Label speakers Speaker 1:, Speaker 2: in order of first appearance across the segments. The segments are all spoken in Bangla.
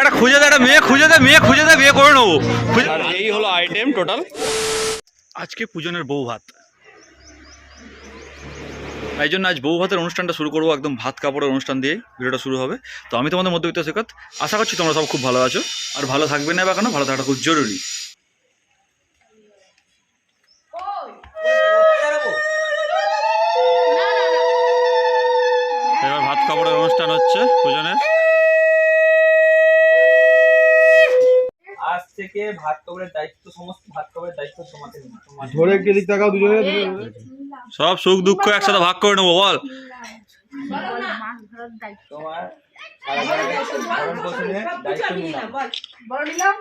Speaker 1: একটা খুঁজে দে একটা মেয়ে খুঁজে দে মেয়ে খুঁজে দে বিয়ে করে নেব। আর এই হলো আইটেম টোটাল আজকে পূজনের বউ ভাত। তাই জন্য আজ বউ ভাতের অনুষ্ঠানটা শুরু করব একদম ভাত কাপড়ের অনুষ্ঠান দিয়ে ভিডিওটা শুরু হবে। তো আমি তোমাদের মধ্যবিত্ত শেখাত আশা করছি তোমরা সব খুব ভালো আছো। আর ভালো থাকবে না বা কেন ভালো থাকাটা খুব জরুরি। এবার ভাত কাপড়ের অনুষ্ঠান হচ্ছে পূজনের।
Speaker 2: থেকে ভাত কাপড়ের দায়িত্ব সমস্ত ভাত কাপড়ের দায়িত্ব তোমাকে
Speaker 3: ধরে একটু দিক তাকাও দুজনে
Speaker 1: সব সুখ দুঃখ একসাথে ভাগ করে নেব বল।
Speaker 2: তোমার ভরণ পোষণের দায়িত্ব নিলাম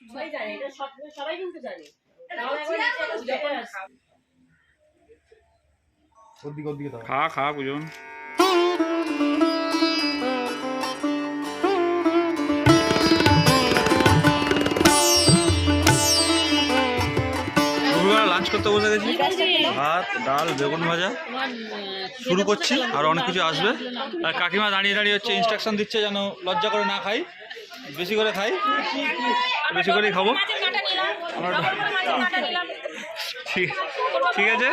Speaker 4: সবাই জানে এটা সব সবাই কিন্তু জানে। তাও একবার নিচে
Speaker 1: গেছি ভাত ডাল বেগুন ভাজা। শুরু করছি আর অনেক কিছু আসবে। আর কাকিমা দাঁড়িয়ে দাঁড়িয়ে হচ্ছে ইনস্ট্রাকশন দিচ্ছে যেন লজ্জা করে না খাই। বেশি করে খাই। বেশি করেই খাব। ঠিক ঠিক আছে।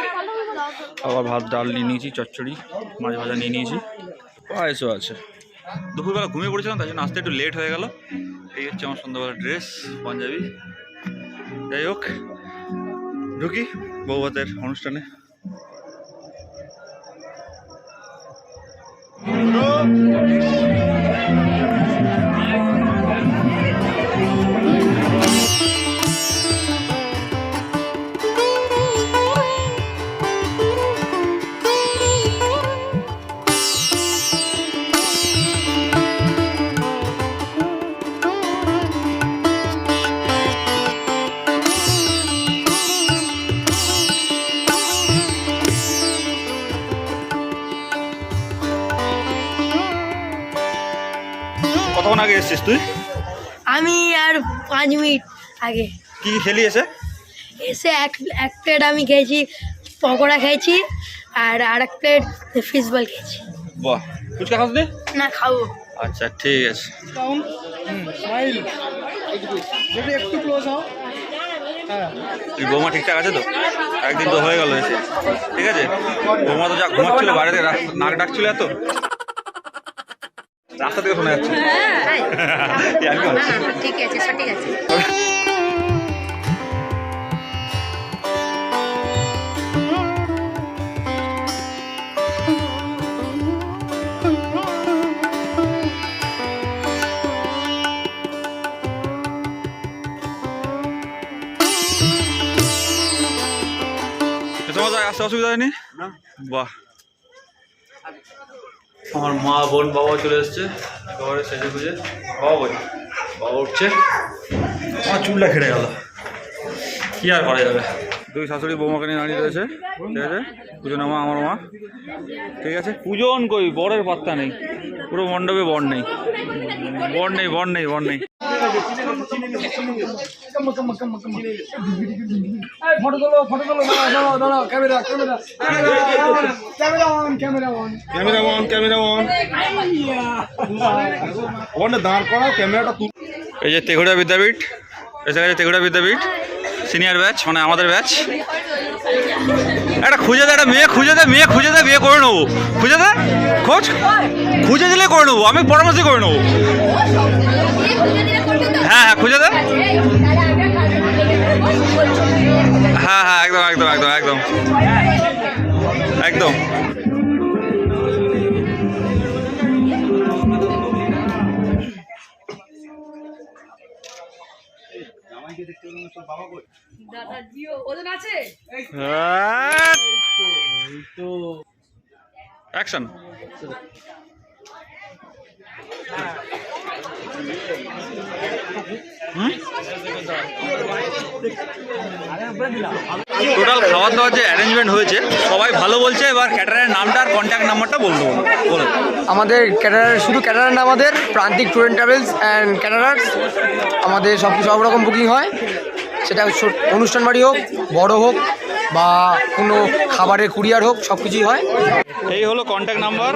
Speaker 1: আবার ভাত ডাল নিয়ে নিয়েছি চচ্চড়ি মাছ ভাজা নিয়ে নিয়েছি। পায়েসও আছে। দুপুরবেলা ঘুমিয়ে পড়েছিলাম তাই জন্য আসতে একটু লেট হয়ে গেল। এই হচ্ছে আমার সন্ধ্যাবেলা ড্রেস পাঞ্জাবি। যাই হোক। ঢুকি বৌভাতের অনুষ্ঠানে। কতক্ষণ আগে এসছিস তুই?
Speaker 5: আমি আর পাঁচ মিনিট আগে।
Speaker 1: কি কি খেলি এসে?
Speaker 5: এসে এক এক প্লেট আমি খেয়েছি পকোড়া খেয়েছি আর আর এক প্লেট ফিশ বল খেয়েছি।
Speaker 1: বাহ। ফুচকা খাস না?
Speaker 5: খাব।
Speaker 1: আচ্ছা ঠিক আছে।
Speaker 3: একটু ক্লোজ হও। হ্যাঁ।
Speaker 1: বৌমা ঠিকঠাক আছে তো? একদিন তো হয়ে গেল এসে। ঠিক আছে? বৌমা তো যা ঘুমাচ্ছিল বাইরে রা- নাক ডাকছিল এত। রাস্তা থেকে শোনা যাচ্ছে। আর কি হচ্ছে?
Speaker 5: ঠিক আছে সঠিক আছে।
Speaker 1: তোমার আসতে অসুবিধা হয়নি? বাহ। আমার মা বোন, বাবা চলে এসছে। ঘরে সেজে খুঁজে বাবা বই বাবা উঠছে। আমার চুলটা খেটে গেল। কী আর করা যাবে? দুই শাশুড়ি বৌমাকে নিয়ে দাঁড়িয়ে রয়েছে। ঠিক আছে? পুজোন মা আমার মা। ঠিক আছে? পুজোন কই? বরের পাত্তা নেই। পুরো মণ্ডপে বর নেই। বর নেই বর নেই বর নেই।
Speaker 3: ফটো তোলো ফটো তোলো দাঁড়াও দাঁড়াও দাঁড়াও camera camera camera on camera on camera on camera on ওখানে দাঁড় করাও ক্যামেরাটা তুল।
Speaker 1: এই যে তেঘুড়া বিদ্যাপীঠ এসে গেছে তেঘুড়া বিদ্যাপীঠ সিনিয়র ব্যাচ মানে আমাদের ব্যাচ একটা খুঁজে দে একটা মেয়ে খুঁজে দে মেয়ে খুঁজে দে বিয়ে করে নেব। খুঁজে দে খোঁজ। খুঁজে দিলে করে নেব আমি পরামর্শ করে নেব। হ্যাঁ হ্যাঁ খুঁজে দে। হ্যাঁ হ্যাঁ একদম একদম একদম একদম। একদম। অ্যাকশন টোটাল খাওয়া দাওয়ার যে অ্যারেঞ্জমেন্ট হয়েছে সবাই ভালো বলছে এবার ক্যাটারের নামটা আর কন্ট্যাক্ট নাম্বারটা বলব বলো বলো
Speaker 6: আমাদের ক্যাটারার শুধু ক্যাটারার না আমাদের Prantik tour and travels and caterers আমাদের সব সব রকম বুকিং হয়। সেটা অনুষ্ঠান বাড়ি হোক বড় হোক বা কোনো খাবারের কুরিয়ার হোক সব কিছুই হয়।
Speaker 1: এই হলো কন্ট্যাক্ট নাম্বার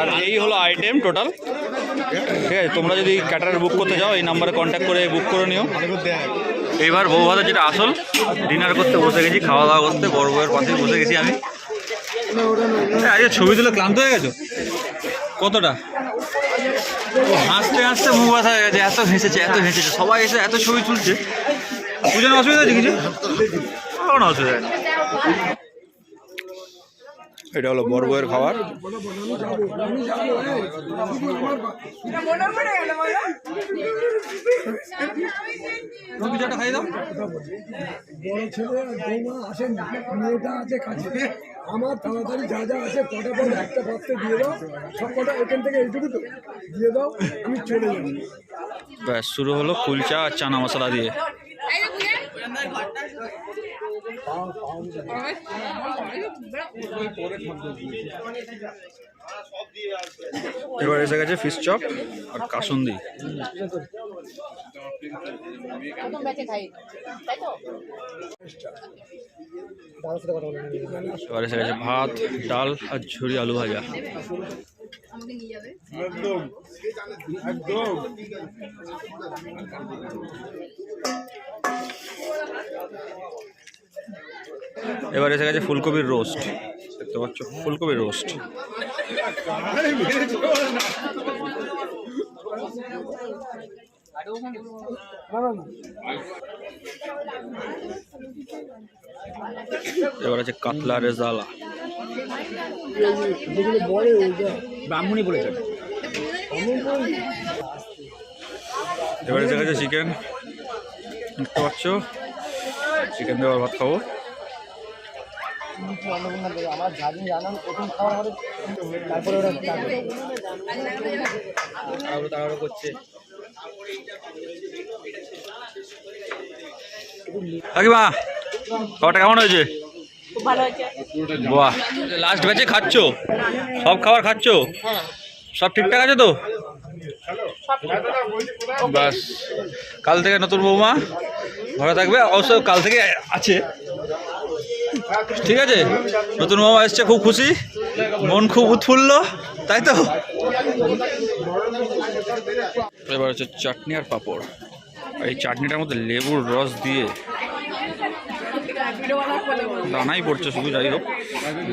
Speaker 1: আর এই হলো আইটেম টোটাল ঠিক আছে, তোমরা যদি ক্যাটারার বুক করতে যাও এই নাম্বারে কন্ট্যাক্ট করে বুক করে নিও। এইবার বউ ভাতের যেটা আসল ডিনার করতে বসে গেছি, খাওয়া দাওয়া করতে, বড় বউয়ের পাশে বসে গেছি আমি। আজকে ছবি তুলে ক্লান্ত হয়ে গেছো? কতটা? হাসতে হাসতে মুখ ব্যথা হয়ে গেছে, এত হেসেছে এত হেসেছে, সবাই এসে এত ছবি তুলছে। পুজোর অসুবিধা আছে কিছু? কোনো অসুবিধা এটা হলো বড় বউয়ের খাবার।
Speaker 3: আমার তাড়াতাড়ি যা যা আছে ফটাফট একটা পাত্রে দিয়ে দাও সব কটা এখান থেকে এইটুকু তো দিয়ে দাও আমি চলে যাব
Speaker 1: ব্যাস, শুরু হলো কুলচা আর চানা মশলা দিয়ে। এবার এসে গেছে ফিশ চপ আর কাসুন্দি।
Speaker 4: একদম
Speaker 1: এবার এসে গেছে ভাত, ডাল আর ঝুরি আলু ভাজা। এবার এসে গেছে ফুলকপির রোস্ট। দেখতে পাচ্ছ? ফুলকপির রোস্ট। এবার আছে কাতলা রেজালা।
Speaker 3: বলে
Speaker 2: বলেছেন
Speaker 1: এবার এসে গেছে চিকেন। দেখতে পাচ্ছ? চিকেন দেওয়ার ভাত খাব।
Speaker 6: আমার যাদিন জানান প্রথম খাওয়া হবে তারপরে ওরা
Speaker 2: তাড়াহুড়ো তাড়াহুড়ো করছে।
Speaker 1: কাকিমা খাবারটা কেমন হয়েছে?
Speaker 4: খুব হয়েছে।
Speaker 1: বাহ। লাস্ট ব্যাচে খাচ্ছ? সব খাবার খাচ্ছ? সব ঠিকঠাক আছে তো? বাস। কাল থেকে নতুন বৌমা? ঘরে থাকবে, অবশ্য কাল থেকে আছে। ঠিক আছে? নতুন মামা এসছে, খুব খুশি। মন খুব উৎফুল্ল, তাই তো? এবার হচ্ছে চাটনি আর পাঁপড়। এই চাটনিটার মধ্যে লেবুর রস দিয়ে দানাই পড়ছে শুধু, যাই হোক।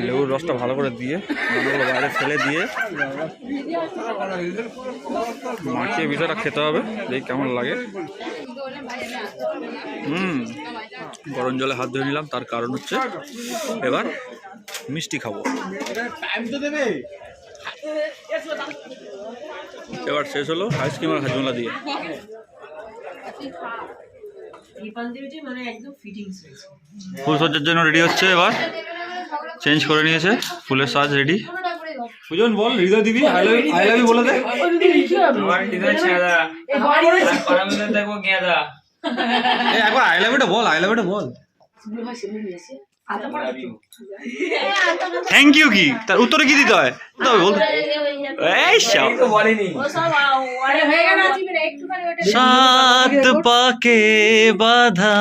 Speaker 1: লেবুর রসটা ভালো করে দিয়ে, দানাগুলো বাইরে ফেলে দিয়ে মাখিয়ে বিষয়টা খেতে হবে, দেখি কেমন লাগে। হুম, গরম জলে হাত ধুয়ে নিলাম, তার কারণ হচ্ছে এবার মিষ্টি খাব। এবার শেষ হলো আইসক্রিম আর হাজমোলা দিয়ে।
Speaker 4: এই পাঞ্জাবিটি মানে একদম ফিটিংস হয়েছে
Speaker 1: ফুলসজ্জার জন্য রেডি হচ্ছে এবার। চেঞ্জ করে নিয়েছে ফুলের সাজ রেডি সুজন বল হৃদয় দিবি আই লাভ আই লাভ বলে দে।
Speaker 2: আমার হৃদয় গেঁদা
Speaker 1: একবার আই লাভ বল। আই লাভ বল থ্যাংক ইউ কি তার উত্তরে কি দিতে হয়? তবে বল। এই
Speaker 4: হয়ে
Speaker 1: সাত পাকে বাধা।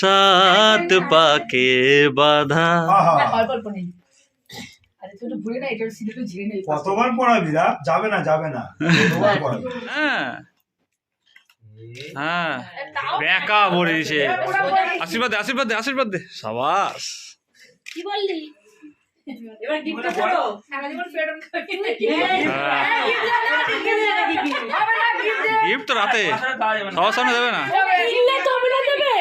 Speaker 1: সাত পাকে বাধা।
Speaker 4: সিধে একটু ঝিরে নেই।
Speaker 7: কতবার পড়াবি যাবে না যাবে না।
Speaker 1: হ্যাঁ। হ্যাঁ। দিছে। আশীর্বাদ আশীর্বাদ দে আশীর্বাদ। দে সাবাস।
Speaker 4: কি বললি? এবার গিফটটা করো সারা জীবন ফেরত
Speaker 1: গিফট তো রাতে। সবার সামনে দেবে না।
Speaker 4: কিনলে তো হবে না দেবে।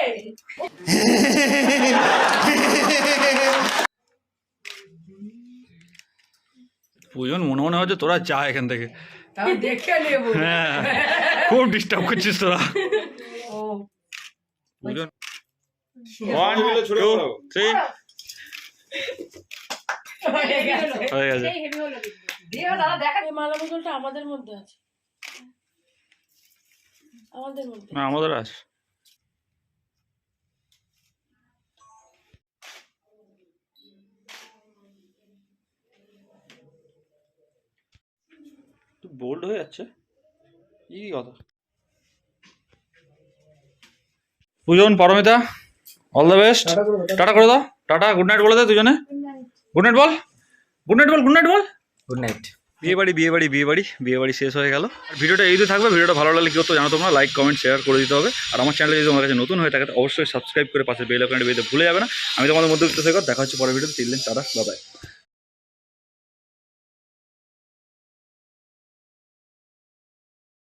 Speaker 1: পুজন মনে মনে হচ্ছে তোরা যা এখান থেকে।
Speaker 4: দেখে নেব
Speaker 1: হ্যাঁ। খুব ডিস্টার্ব করছিস তোরা।
Speaker 4: আমাদের মধ্যে আছে। আমাদের মধ্যে
Speaker 1: আমাদের আস বোল্ড হয়ে যাচ্ছে। কি কথা। Pujan Paromita all the best tata করে দাও টাটা। গুড নাইট বলে দাও দুজনে। গুড নাইট বল। গুড নাইট বল গুড নাইট বল।
Speaker 6: গুড নাইট
Speaker 1: বিয়ে বাড়ি বিয়ে বাড়ি বিয়ে বাড়ি বিয়ে বাড়ি শেষ হয়ে গেল। আর ভিডিওটা এই থাকবে ভিডিওটা ভালো লাগলে কি করতে জানো তোমরা? লাইক কমেন্ট শেয়ার করে দিতে হবে। আর আমার চ্যানেলে যদি তোমার কাছে নতুন হয়ে থাকে অবশ্যই সাবস্ক্রাইব করে পাশে বেল আইকনটা বেঁধে ভুলে যাবে না। আমি তোমাদের মধ্যে দেখা হচ্ছে পরের ভিডিওতে। তিন দিন টাটা বাবাই